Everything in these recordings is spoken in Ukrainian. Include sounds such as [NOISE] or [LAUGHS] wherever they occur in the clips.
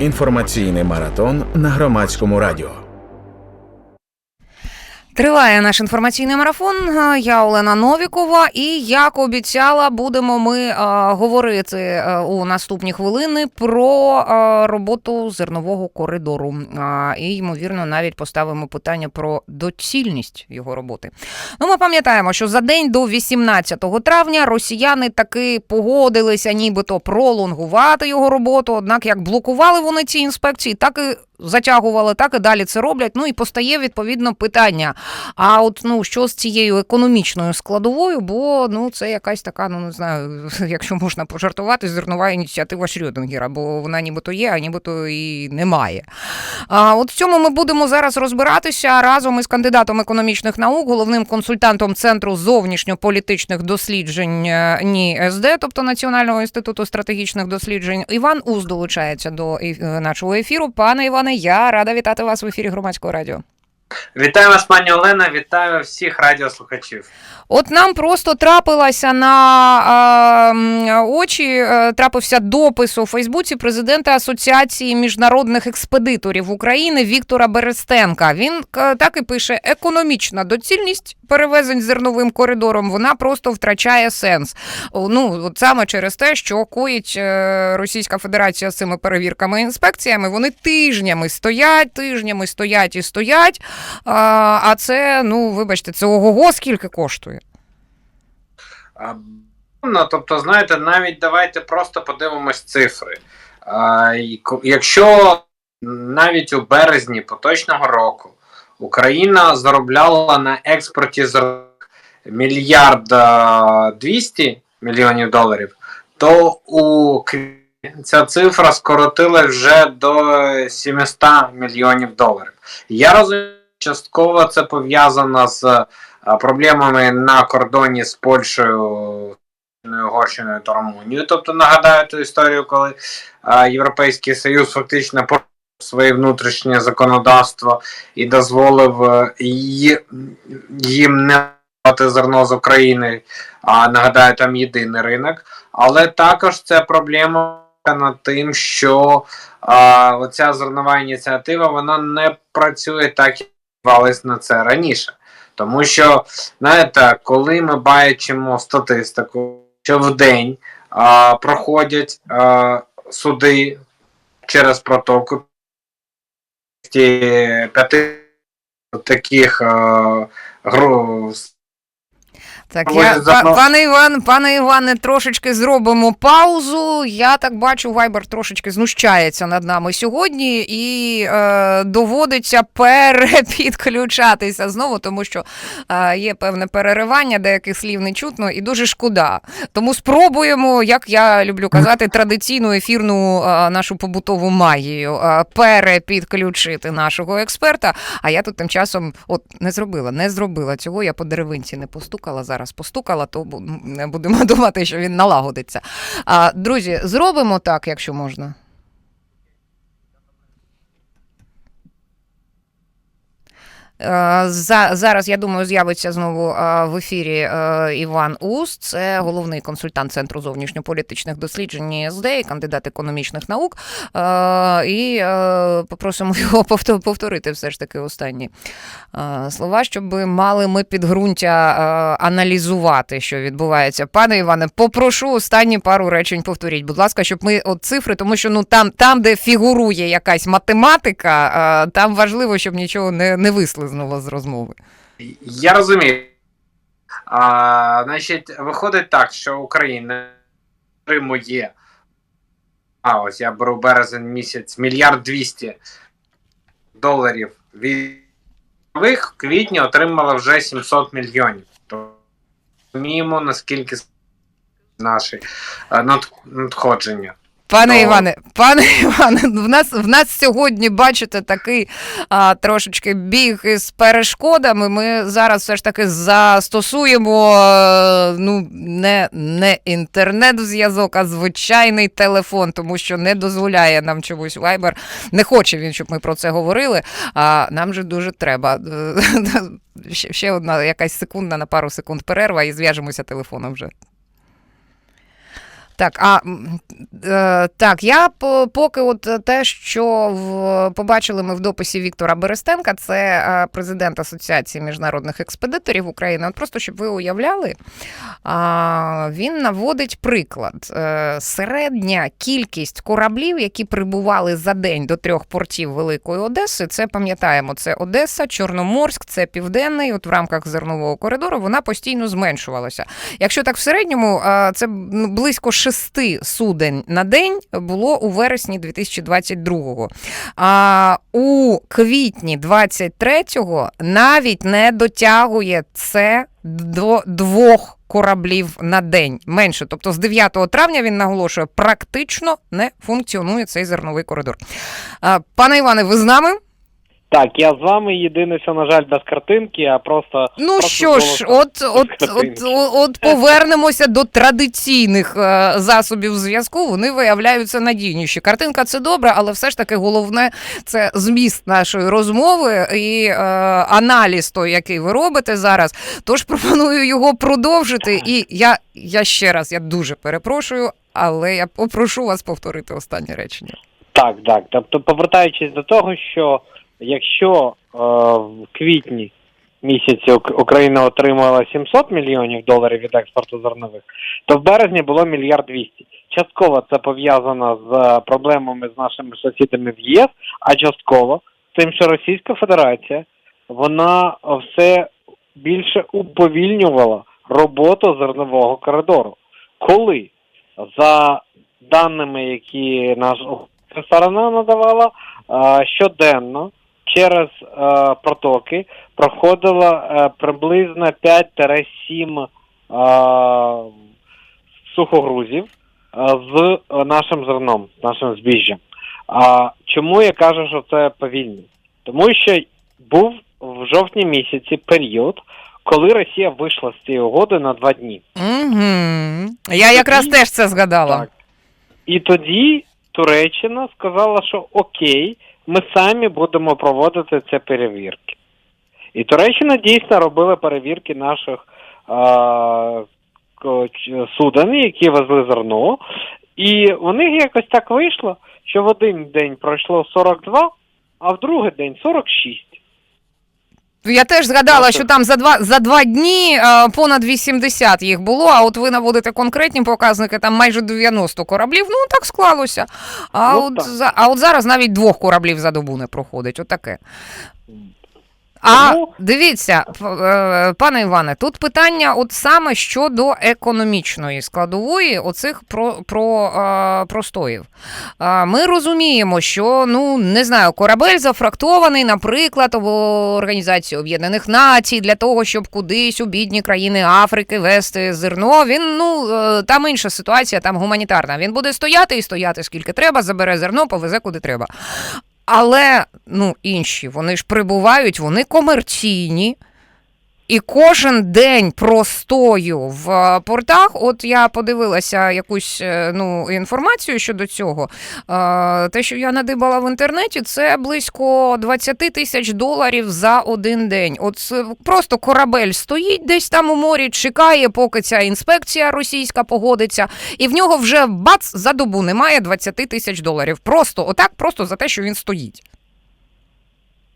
Інформаційний маратон на громадському радіо. Триває наш інформаційний марафон. Я Олена Новікова, і як обіцяла, будемо ми говорити у наступні хвилини про роботу зернового коридору. І ймовірно, навіть поставимо питання про доцільність його роботи. Ну, ми пам'ятаємо, що за день до 18 травня росіяни таки погодилися, нібито пролонгувати його роботу. Однак, як блокували вони ці інспекції, так і затягували, так і далі це роблять. Ну і постає відповідно питання. А от ну що з цією економічною складовою, бо ну це якась така, ну не знаю, [LAUGHS] якщо можна пожартувати, зернова ініціатива Шрёдингера, бо вона нібито є, а нібито і немає. А от в цьому ми будемо зараз розбиратися разом із кандидатом економічних наук, головним консультантом Центру зовнішньополітичних досліджень е, НІСД, тобто Національного інституту стратегічних досліджень. Іван Уз долучається до нашого ефіру. Пане Іване, я рада вітати вас в ефірі громадського радіо. Вітаю вас, пані Олена, вітаю всіх радіослухачів. От нам просто трапилася на е, м, очі, е, трапився допис у Фейсбуці президента Асоціації міжнародних експедиторів України Віктора Берестенка. Він е, так і пише: економічна доцільність перевезень зерновим коридором вона просто втрачає сенс. Ну от саме через те, що коїть е, Російська Федерація з цими перевірками і інспекціями. Вони тижнями стоять, тижнями стоять і стоять. А, це, ну вибачте, це ого-го скільки коштує. Тобто, знаєте, навіть давайте просто подивимось цифри. Якщо навіть у березні поточного року Україна заробляла на експорті зерна мільярд а, 200 мільйонів доларів, то у ця цифра скоротила вже до 700 мільйонів доларів. Я розумію, частково це пов'язано з проблемами на кордоні з Польщею, Угорщиною та Румунією. Тобто нагадаю ту історію, коли а, Європейський Союз фактично порушив своє внутрішнє законодавство і дозволив е, ї- їм не брати зерно з України. А нагадаю, там єдиний ринок. Але також це проблема над тим, що а, оця зернова ініціатива вона не працює так, як відбувалось на це раніше. Тому що, знаєте, коли ми бачимо статистику, що в день а, проходять а, суди через протоку. П'яти таких а, гру, Так, я, па, пане Іван, пане Іване, трошечки зробимо паузу. Я так бачу, Вайбер трошечки знущається над нами сьогодні і е, доводиться перепідключатися знову, тому що е, є певне переривання, деяких слів не чутно, і дуже шкода. Тому спробуємо, як я люблю казати, традиційну ефірну е, нашу побутову магію е, перепідключити нашого експерта. А я тут тим часом от не зробила, не зробила цього. Я по деревинці не постукала. Зараз постукала, то будемо [LAUGHS] думати, що він налагодиться. А, друзі, зробимо так, якщо можна. За, зараз, я думаю, з'явиться знову е, в ефірі е, Іван Уст, це головний консультант Центру зовнішньополітичних досліджень ЄСД кандидат економічних наук. Е, І е, попросимо [LAUGHS] його повторити все ж таки останні е, слова, щоб мали ми підґрунтя е, аналізувати, що відбувається. Пане Іване, попрошу останні пару речень повторіть, будь ласка, щоб ми от цифри, тому що ну там, там де фігурує якась математика, е, там важливо, щоб нічого не, не вислизнуло з розмови. Я розумію. А, значить, виходить так, що Україна отримує. А, ось я беру березень місяць, мільярд двісті доларів від в квітні отримала вже 700 мільйонів. Розуміємо, наскільки наші е, надходження. Пане Ну. Іване, пане Іване, в нас в нас сьогодні, бачите, такий а, трошечки біг із перешкодами. Ми зараз все ж таки застосуємо е, ну, не, не інтернет-зв'язок, а звичайний телефон, тому що не дозволяє нам чомусь Viber. Не хоче він, щоб ми про це говорили. А нам же дуже треба. [LAUGHS] Ще, ще одна якась секундна на пару секунд перерва і зв'яжемося телефоном вже. Так, а е, так, я поки от те, що в, побачили ми в дописі Віктора Берестенка, це е, президент Асоціації міжнародних експедиторів України. От просто щоб ви уявляли, а, він наводить приклад. Е, Середня кількість кораблів, які прибували за день до трьох портів Великої Одеси, це пам'ятаємо, це Одеса, Чорноморськ, це Південний. От в рамках зернового коридору вона постійно зменшувалася. Якщо так в середньому, а, це ну, близько шести суден на день було у вересні 2022-го. А у квітні 23-го навіть не дотягує це до двох кораблів на день менше. Тобто з 9 травня він наголошує, практично не функціонує цей зерновий коридор. Пане Іване, ви з нами? Так, я з вами єдине, що, на жаль, без картинки, а просто Ну Просто що ж, от, от, от, от, от повернемося до традиційних е, засобів зв'язку. Вони виявляються надійніші. Картинка це добре, але все ж таки головне це зміст нашої розмови і е, аналіз той, який ви робите зараз. Тож пропоную його продовжити. І я, я ще раз я дуже перепрошую, але я попрошу вас повторити останнє речення. так, так. Тобто, повертаючись до того, що якщо е, в квітні місяці Україна отримала 700 мільйонів доларів від експорту зернових, то в березні було мільярд двісті. Частково це пов'язано з проблемами з нашими сусідами в ЄС, а частково з тим, що Російська Федерація вона все більше уповільнювала роботу зернового коридору. Коли за даними, які наша сторона надавала, е, щоденно через е, протоки проходило е, приблизно 5-7 е, сухогрузів е, з нашим зерном, з нашим збіжжям. А чому я кажу, що це повільно? Тому що був в жовтні місяці період, коли Росія вийшла з цієї угоди на два дні. Угу. Я якраз теж це згадала. Так. І тоді Туреччина сказала, що окей, ми самі будемо проводити це перевірки. І Туреччина дійсно робила перевірки наших а, суден, які везли зерно. І у них якось так вийшло, що в один день пройшло 42, а в другий день 46. Я теж згадала, що там за два за два дні е, понад 80 їх було. А от ви наводите конкретні показники, там майже 90 кораблів. Ну так склалося. А Ну, от так. за а от зараз навіть двох кораблів за добу не проходить. Отаке. А Тому- дивіться, е, пане Іване, тут питання, от саме щодо економічної складової оцих про, про е, простоїв. Е, Ми розуміємо, що ну не знаю, корабель зафрактований, наприклад, в Організацію Об'єднаних Націй для того, щоб кудись у бідні країни Африки вести зерно. Він ну е, там інша ситуація, там гуманітарна. Він буде стояти і стояти скільки треба, забере зерно, повезе куди треба. Але ну, інші, вони ж прибувають, вони комерційні. І кожен день простою в е, портах, от я подивилася якусь е, ну, інформацію щодо цього. Е, Те, що я надибала в інтернеті, це близько 20 тисяч доларів за один день. От просто корабель стоїть десь там у морі, чекає, поки ця інспекція російська погодиться, і в нього вже бац за добу немає 20 тисяч доларів. Просто отак, просто за те, що він стоїть.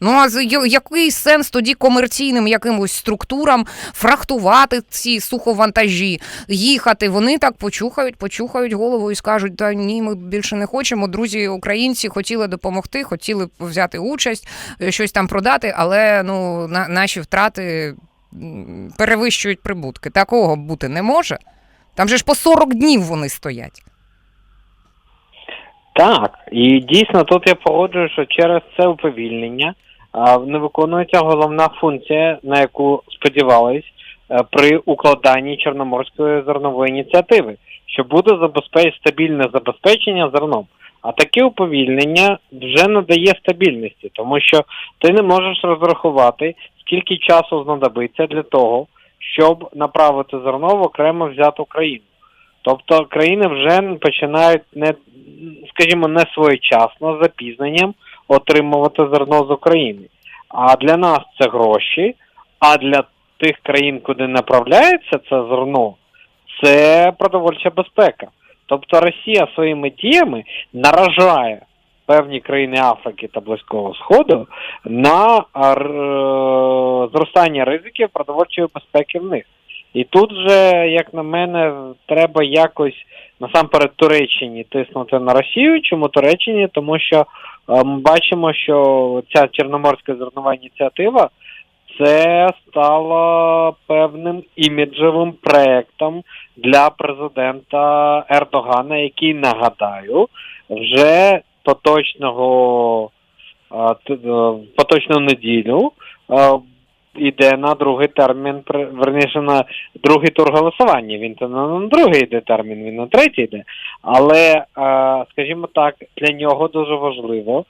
Ну, а який сенс тоді комерційним якимось структурам фрахтувати ці суховантажі, їхати? Вони так почухають, почухають голову і скажуть: та ні, ми більше не хочемо. Друзі, українці хотіли допомогти, хотіли взяти участь, е, щось там продати, але ну, на, наші втрати перевищують прибутки. Такого бути не може. Там же ж по 40 днів вони стоять. Так, і дійсно тут я погоджую, що через це уповільнення не виконується головна функція, на яку сподівались е, при укладанні Чорноморської зернової ініціативи, що буде забезпеч... стабільне забезпечення зерном. А таке уповільнення вже не дає стабільності, тому що ти не можеш розрахувати, скільки часу знадобиться для того, щоб направити зерно в окремо взяту країну. Тобто країни вже починають не, скажімо, не своєчасно з запізненням отримувати зерно з України. А для нас це гроші, а для тих країн, куди направляється це зерно, це продовольча безпека. Тобто Росія своїми діями наражає певні країни Африки та Близького Сходу на е, зростання ризиків продовольчої безпеки в них. І тут же, як на мене, треба якось насамперед Туреччині тиснути на Росію. Чому Туреччині? Тому що е, ми бачимо, що ця Чорноморська зернова ініціатива це стало певним іміджевим проектом для президента Ердогана, який нагадаю, вже поточного е, поточну неділю е, йде на другий термін, верніше на другий тур голосування. Він то не на другий йде термін, він на третій йде. Але, е, скажімо так, для нього дуже важливо,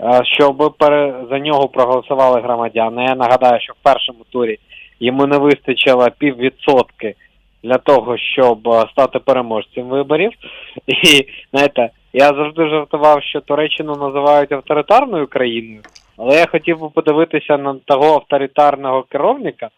е, щоб пере, за нього проголосували громадяни. Я нагадаю, що в першому турі йому не вистачило піввідсотки для того, щоб е, стати переможцем виборів. І знаєте, я завжди жартував, що Туреччину називають авторитарною країною, але я хотів би подивитися на того авторитарного керівника,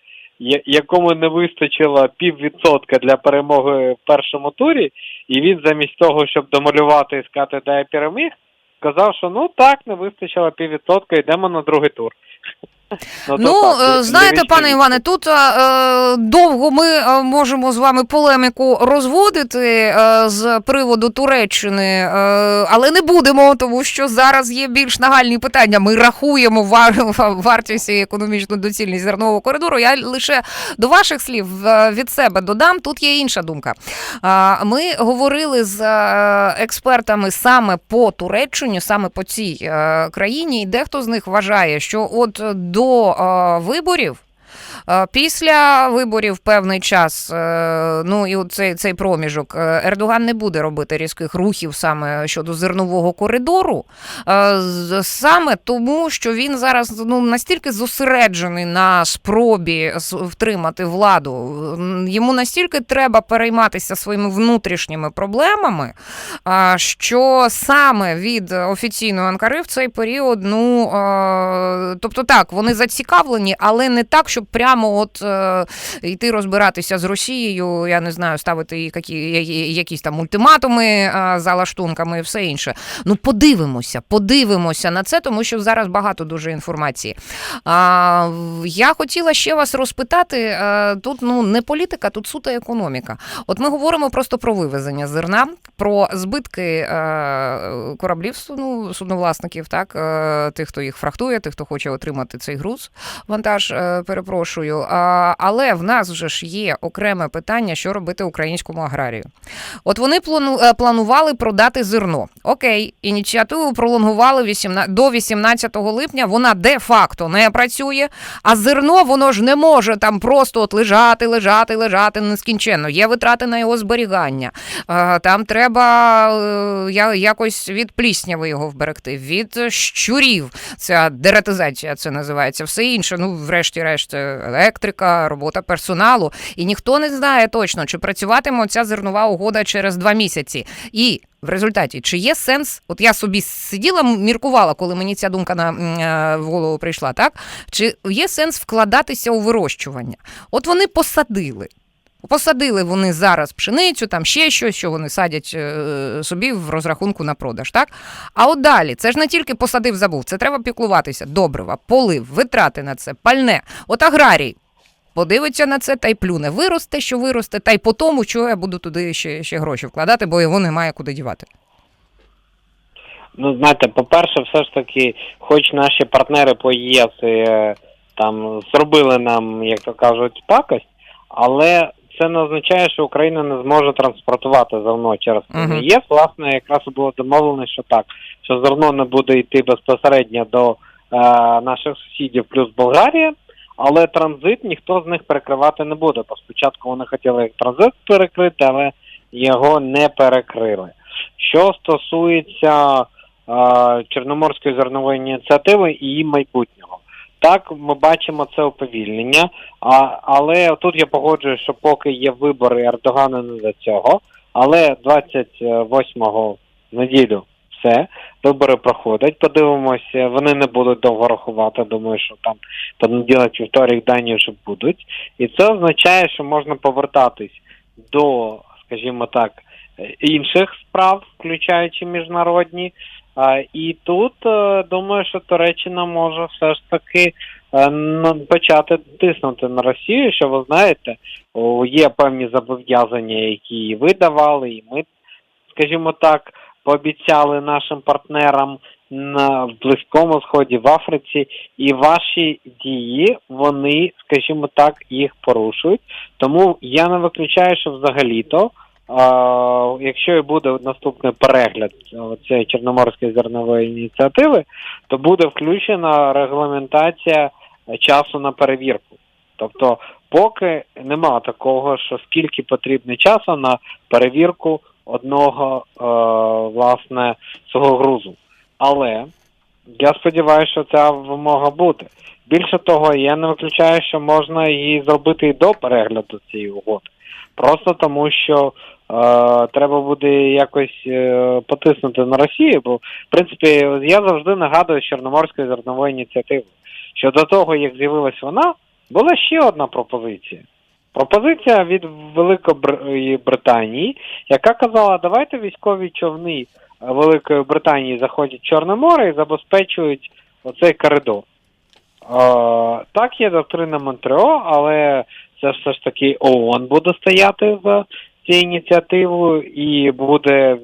якому не вистачило піввідсотка для перемоги в першому турі, і він замість того, щоб домалювати і сказати, де я переміг, сказав, що ну так, не вистачило піввідсотка, йдемо на другий тур. Ну, то так, е, знаєте, пане. Іване, тут е, довго ми е, можемо з вами полеміку розводити е, з приводу Туреччини, е, але не будемо, тому що зараз є більш нагальні питання. Ми рахуємо вар- вартість і економічну доцільність зернового коридору. Я лише до ваших слів е, від себе додам. Тут є інша думка. Ми говорили з е, експертами саме по Туреччині, саме по цій е, країні, і дехто з них вважає, що от до е, виборів. Е, Після виборів певний час, е, ну і цей, цей проміжок, е, Ердоган не буде робити різких рухів саме щодо зернового коридору, саме тому, що він зараз ну настільки зосереджений на спробі втримати владу. Йому настільки треба перейматися своїми внутрішніми проблемами, що саме від офіційної Анкари в цей період, ну тобто так, вони зацікавлені, але не так, щоб прямо от е, йти розбиратися з Росією, я не знаю, ставити які, якісь там ультиматуми е, за лаштунками і все інше. Ну, подивимося, подивимося на це, тому що зараз багато дуже інформації. А, я хотіла ще вас розпитати. е, Тут ну не політика, тут суто економіка. От ми говоримо просто про вивезення зерна, про збитки кораблів ну, судновласників, так тих, хто їх фрахтує, тих, хто хоче отримати цей груз, вантаж, е, перепрошую. Але в нас вже ж є окреме питання, що робити українському аграрію. От вони е, планували продати зерно. Окей, ініціативу пролонгували 18, до 18 липня. Вона де-факто не працює, а зерно воно ж не може там просто от лежати, лежати, лежати нескінченно. Є витрати на його зберігання. Е, Там треба е, якось від плісняви його вберегти, від щурів. Ця дератизація це називається. Все інше. Ну, врешті-решт, електрика, робота персоналу. І ніхто не знає точно, чи працюватиме ця зернова угода через два місяці. І в результаті, чи є сенс, от я собі сиділа, міркувала, коли мені ця думка на е, в голову прийшла, так? Чи є сенс вкладатися у вирощування? От вони посадили. Посадили вони зараз пшеницю, там ще щось, що вони садять е, собі в розрахунку на продаж, так? А от далі, це ж не тільки посадив, забув, це треба піклуватися. Добрива, полив, витрати на це, пальне. От аграрій подивиться на це та й плюне. Виросте, що виросте, та й по тому, що я буду туди ще, ще гроші вкладати, бо його немає куди дівати. Ну, знаєте, по-перше, все ж таки, хоч наші партнери по ЄС е, там зробили нам, як то кажуть, пакость, але це не означає, що Україна не зможе транспортувати зерно через країни ЄС. Власне, якраз було домовлено, що так, що зерно не буде йти безпосередньо до е, наших сусідів плюс Болгарія, але транзит ніхто з них перекривати не буде. Бо спочатку вони хотіли транзит перекрити, але його не перекрили. Що стосується е, Чорноморської зернової ініціативи і її майбутнього. Так, ми бачимо це уповільнення, а, але тут я погоджуюсь, що поки є вибори Ердогана не до цього, але 28-го неділю все, вибори проходять. Подивимося, вони не будуть довго рахувати. Думаю, що там понеділок, вівторік дані вже будуть. І це означає, що можна повертатись до, скажімо так, е, інших справ, включаючи міжнародні. І тут е, думаю, що Туреччина може все ж таки е, почати тиснути на Росію, що ви знаєте, є певні зобов'язання, які ви давали, і ми, скажімо так, пообіцяли нашим партнерам на Близькому Сході, в Африці, і ваші дії, вони, скажімо так, їх порушують. Тому я не виключаю, що взагалі-то, якщо і буде наступний перегляд цієї Чорноморської зернової ініціативи, то буде включена регламентація е, часу на перевірку. Тобто, поки нема такого, що скільки потрібно часу на перевірку одного е, власне цього грузу. Але я сподіваюся, що ця вимога буде. Більше того, я не виключаю, що можна її зробити і до перегляду цієї угоди. Просто тому, що е, треба буде якось е, потиснути на Росію, бо в принципі я завжди нагадую Чорноморської зернової ініціативи, що до того, як з'явилась вона, була ще одна пропозиція. Пропозиція від Великої Британії, яка казала, давайте військові човни Великої Британії заходять в Чорне море і забезпечують оцей коридор. Е, так, є доктрина Монтрео, але це все ж таки ООН буде стояти за цією ініціативою, і буде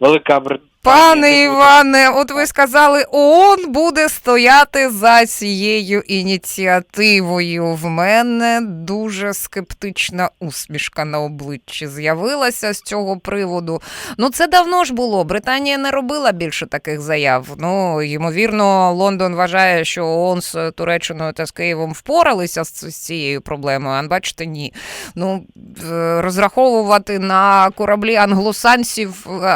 Велика Британія. Пане Іване, от ви сказали, ООН буде стояти за цією ініціативою. В мене дуже скептична усмішка на обличчі з'явилася з цього приводу. Ну, це давно ж було. Британія не робила більше таких заяв. Ну, ймовірно, Лондон вважає, що ООН з Туреччиною та з Києвом впоралися з, цією проблемою. А бачите, ні. Ну, е, розраховувати на кораблі англосансів, е,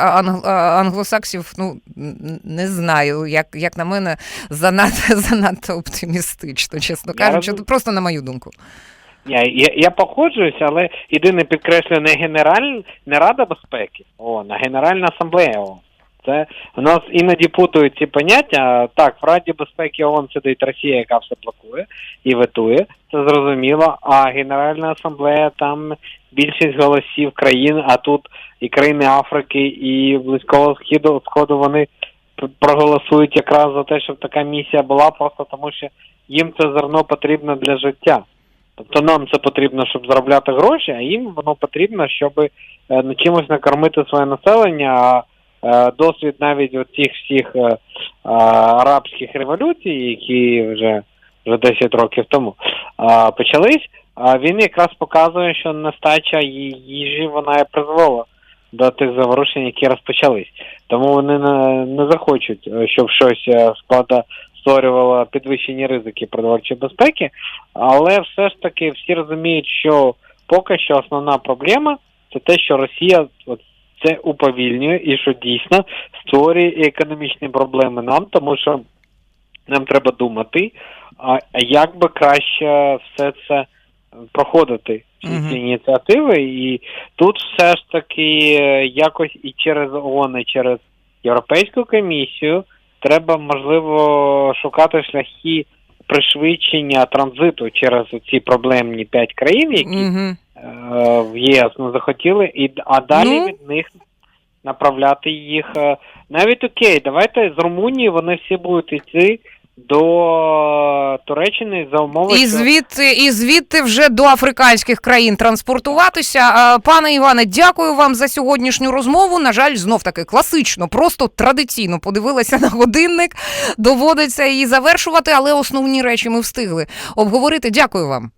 е, ну не знаю. Як, як на мене, занадто, [LAUGHS] занадто оптимістично, чесно кажучи, просто на мою думку. Я, я, я погоджуюся, але єдине підкреслюю не генераль, не Рада безпеки, о, а Генеральна асамблея ООН. Це у нас іноді путають ці поняття. Так, в Раді безпеки ООН сидить Росія, яка все блокує і ветує, це зрозуміло. А Генеральна асамблея там більшість голосів країн, а тут і країни Африки, і Близького Сходу сходу вони проголосують якраз за те, щоб така місія була, просто тому що їм це зерно потрібно для життя. Тобто нам це потрібно, щоб заробляти гроші, а їм воно потрібно, щоб е, ну, чимось накормити своє населення. А е, досвід навіть цих всіх е, арабських революцій, які вже, вже 10 років тому почались, він якраз показує, що нестача їжі вона і призвела до тих заворушень, які розпочались. Тому вони не, не захочуть, е, щоб щось е, склада створювало підвищені ризики продовольчої безпеки, але все ж таки всі розуміють, що поки що основна проблема це те, що Росія от, це уповільнює і що дійсно створює економічні проблеми нам, тому що нам треба думати, а як би краще все це проходити ці ці ініціативи, і тут все ж таки е, якось і через ООН, і через Європейську комісію треба можливо шукати шляхи пришвидшення транзиту через ці проблемні п'ять країн, які Угу. е, в єС не захотіли, і а далі Ну. від них направляти їх. е, Навіть окей, давайте з Румунії вони всі будуть йти до Туреччини за умови, І звідти, і звідти вже до африканських країн транспортуватися. Пане Іване, дякую вам за сьогоднішню розмову. На жаль, знов таки класично, просто традиційно подивилася на годинник. Доводиться її завершувати, але основні речі ми встигли обговорити. Дякую вам.